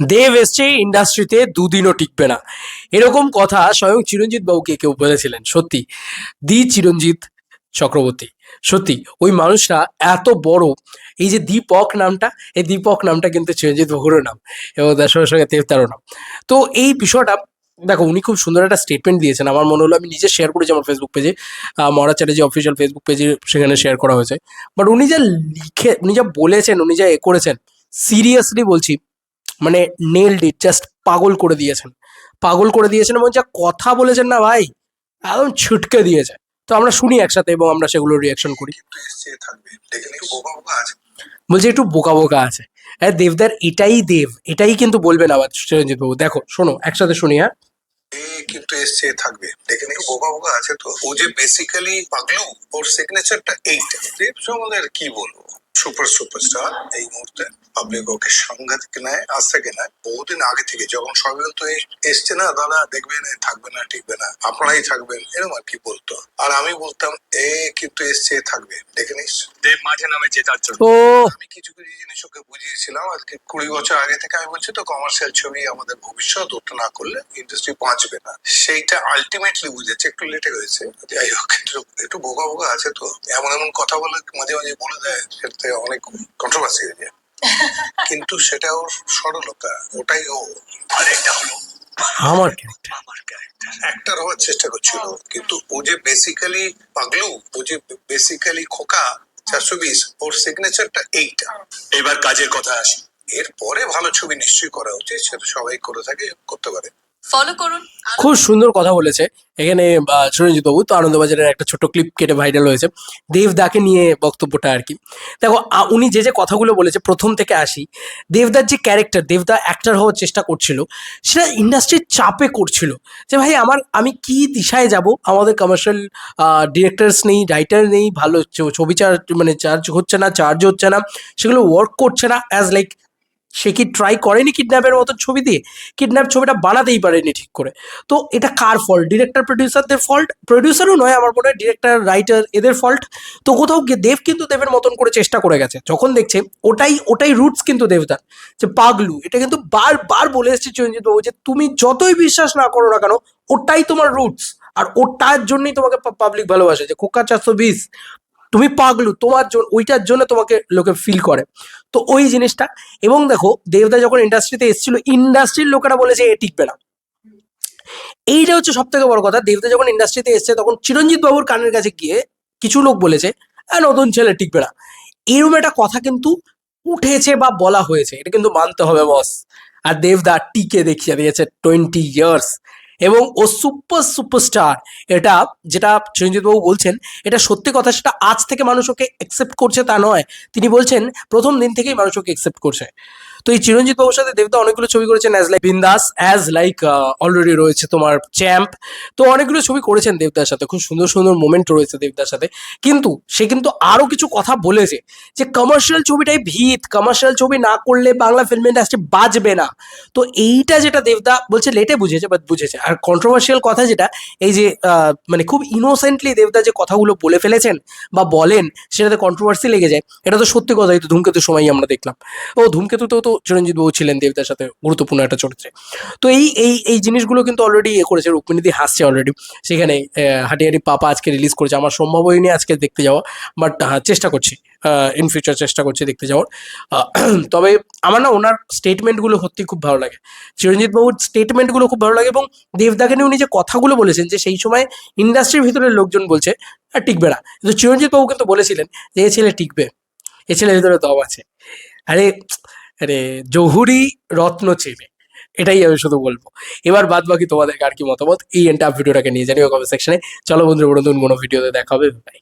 দেব এসছে ইন্ডাস্ট্রিতে দুদিনও টিকবে না। এরকম কথা স্বয়ং চিরঞ্জিত বাবুকে কেউ বলেছিলেন, সত্যি। দি চিরঞ্জিত চক্রবর্তী, সত্যি, ওই মানুষটা এত বড়। এই যে দীপক নামটা, এই দীপক নামটা কিন্তু চিরঞ্জিত বাবুরও নাম এবং তার সঙ্গে সঙ্গে নাম। তো এই বিষয়টা, দেখো, উনি খুব সুন্দর একটা স্টেটমেন্ট দিয়েছেন। আমার মনে হলো আমি নিজে শেয়ার করেছি আমার ফেসবুক পেজে মহারাজ চ্যাটার্জি অফিসিয়াল ফেসবুক পেজে সেখানে শেয়ার করা হয়েছে। বাট উনি যা লিখে, উনি যা বলেছেন, উনি যা এ করেছেন সিরিয়াসলি বলছি মানে নেলড ইট জাস্ট পাগল করে দিয়েছেন। পাগল করে দিয়েছেন এবং যা কথা বলেছেন না ভাই, একদম ছুটকে দিয়েছে। তো আমরা শুনি একসাথে এবং আমরা সেগুলো রিয়াকশন করি। বলছে একটু বোকা বোকা আছে। হ্যাঁ দেবদার এটাই দেব, এটাই কিন্তু বলবেন আবার চিরঞ্জিত বাবু। দেখো, শোনো, একসাথে শুনি হ্যাঁ? কিন্তু এসছে থাকবে। দেখে একটু বোকা বোকা আছে তো। ও যে বেসিক্যালি পাগলু, ওর সিগনেচারটা এইটা। দেব সম্বন্ধে আর কি বলব? সুপার সুপারস্টার এই মুহূর্তে পাবলিক ওকে সাংঘাতিক নেয় আজ থেকে নেয় বহুদিন আগে থেকে যখন সবাই তো এসছে না দাদা দেখবেন থাকবে না টিকবে না আপনারাই থাকবেন এরকম আর কি বলতো। আর আমি বলতাম এ কিন্তু এসছে থাকবে দেখে নিস। দেব মাঠে নামে জেতার জন্য। আমি কিছু কিছু জিনিস ওকে বুঝিয়েছিলাম আজকে কুড়ি বছর আগে থেকে আমি বলছি তো কমার্শিয়াল ছবি আমাদের ভবিষ্যৎ ওটা না করলে ইন্ডাস্ট্রি বাঁচবে না। সেইটা আলটিমেটলি বুঝেছে একটু লেটে হয়েছে যাই হোক একটু বোকা বোকা আছে তো এমন এমন কথা বলে মাঝে মাঝে বলে দেয় সেটাতে অনেক কন্ট্রোভার্সি হয়ে যায়। কিন্তু সেটা ওর সরলতা ওটাই ও আর এটা হলো আমার অ্যাক্টার হওয়ার চেষ্টা করছিল কিন্তু ও যে বেসিক্যালি পাগলু ও যে বেসিক্যালি খোকা চারশো বিশ ওর সিগনেচারটা এইটা। এবার কাজের কথা আসি। এরপরে ভালো ছবি নিশ্চয়ই করা উচিত সেটা সবাই করে থাকে করতে পারে। ফলো করুন। খুব সুন্দর কথা বলেছে। এখানে চিরঞ্জিত বাবু, তো আনন্দবাজারের একটা ছোট ক্লিপ কেটে ভাইরাল হয়েছে। দেবদাকে নিয়ে বক্তব্যটা আর কি। দেখো উনি যে যে কথাগুলো বলেছে, প্রথম থেকে আসি। দেবদার যে ক্যারেক্টার দেবদা অ্যাক্টার হওয়ার চেষ্টা করছিল, সেটা ইন্ডাস্ট্রির চাপে করছিল। যে ভাই, আমার, আমি কি দিশায় যাব? আমাদের কমার্শিয়াল ডিরেক্টরস নেই রাইটার নেই, ভালো ছবি চার্জ মানে চার্জ হচ্ছে না চার্জ হচ্ছে না, সেগুলো ওয়ার্ক করছে না অ্যাজ লাইক সে কি ট্রাই করেনি কিডন্যাপের মতো ছবি দিয়ে? কিডন্যাপ ছবিটা বানাতেই পারেনি ঠিক করে। তো এটা কার ফল্ট ডিরেক্টর প্রডিউসারদের ফল্ট প্রডিউসারও নয়, আমার মনে হয় ডিরেক্টর রাইটার এদের ফল্ট তো কোথাও গিয়ে দেব কিন্তু দেবের মতন করে চেষ্টা করে গেছে। যখন দেখছে, ওটাই ওটাই রুটস কিন্তু দেবদার যে পাগলু, এটা কিন্তু বারবার বলে এসেছে চিরঞ্জিত বাবু যে তুমি যতই বিশ্বাস না করো না কেন, ওটাই তোমার রুটস আর ওটার জন্যই তোমাকে পাবলিক ভালোবাসে যে খোকা চারশো বিশ। তুমি পাগলু তোমার জন্য ওইটার জন্য তোমাকে লোকে ফিল করে। তো ওই জিনিসটা এবং দেখো দেবদা যখন ইন্ডাস্ট্রিতে এসেছিল ইন্ডাস্ট্রির লোকেরা বলেছে এ টিকবে না। এইটা হচ্ছে সব থেকে বড় কথা। দেবদা যখন ইন্ডাস্ট্রিতে এসছে তখন চিরঞ্জিত বাবুর কানের কাছে গিয়ে কিছু লোক বলেছে "আহ, নতুন ছেলে টিকবে না। এরকম একটা কথা কিন্তু উঠেছে বা বলা হয়েছে। এটা কিন্তু মানতে হবে বস আর দেবদা টিকে দেখিয়ে দিয়েছে টোয়েন্টি ইয়ার্স এবং ও সুপার সুপারস্টার এটা যেটা চিরঞ্জিত বাবু বলছেন, এটা সত্যি কথা, সেটা আজ থেকে মানুষ ওকে অ্যাকসেপ্ট করছে তা নয়। তিনি বলছেন, প্রথম দিন থেকেই মানুষ ওকে অ্যাকসেপ্ট করছে। তো এই চিরঞ্জিত বাবুর সাথে দেবদা অনেকগুলো ছবি করেছেন as like Bindaas as like already রয়েছে তোমার চ্যাম্প তো অনেকগুলো ছবি করেছেন দেবদার সাথে, খুব সুন্দর সুন্দর মোমেন্ট রয়েছে দেবদার সাথে। কিন্তু সে কিন্তু আরও কিছু কথা বলেছে, যে কমার্শিয়াল ছবিটাই ভিত কমার্শিয়াল ছবি না করলে বাংলা ফিল্ম ইন্ডাস্ট্রি বাজবে না। তো এইটা যেটা দেবদা বলছে, লেটে বুঝেছে বাট বুঝেছে। আর কন্ট্রোভার্সিয়াল কথা যেটা, এই যে মানে খুব ইনোসেন্টলি দেবদা যে কথাগুলো বলে ফেলেছেন বা বলেন, সেটাতে কন্ট্রোভার্সি লেগে যায়। এটা তো সত্যি কথাই তো ধূমকেতুর সময় আমরা দেখলাম। ও, ধূমকেতুতেও তো চিরঞ্জিত বাবু ছিলেন দেবদার সাথে গুরুত্বপূর্ণ একটা চরিত্রে। তো এই এই এই জিনিসগুলো কিন্তু অলরেডি এ করেছে, রুক্মিণীদি হাসছে অলরেডি সেখানে হাটিহাটি পাপা আজকে রিলিজ করেছে। আমার সম্ভব হয়নি আজকে দেখতে যাওয়া বাট চেষ্টা করছি ইন ফিউচার চেষ্টা করছি দেখতে যাওয়ার। তবে আমার না ওনার স্টেটমেন্টগুলো সত্যি খুব ভালো লাগে। চিরঞ্জিত বাবুর স্টেটমেন্টগুলো খুব ভালো লাগে এবং দেবদাকে নিয়ে উনি যে কথাগুলো বলেছেন যে সেই সময় ইন্ডাস্ট্রির ভিতরে লোকজন বলছে টিকবে না। কিন্তু চিরঞ্জিত বাবু কিন্তু বলেছিলেন যে, এ ছেলে টিকবে, এ ছেলের ভিতরে দম আছে। আরে আরে জহুরি রত্ন চেনে এটাই আমি শুধু বলব। এবার বাদ বাকি তোমাদের আর কি মতামত, এই এন্টার ভিডিওটাকে নিয়ে জানিও কমেন্ট সেকশনে চলো বন্ধুরা নতুন কোনো ভিডিওতে দেখা হবে বাই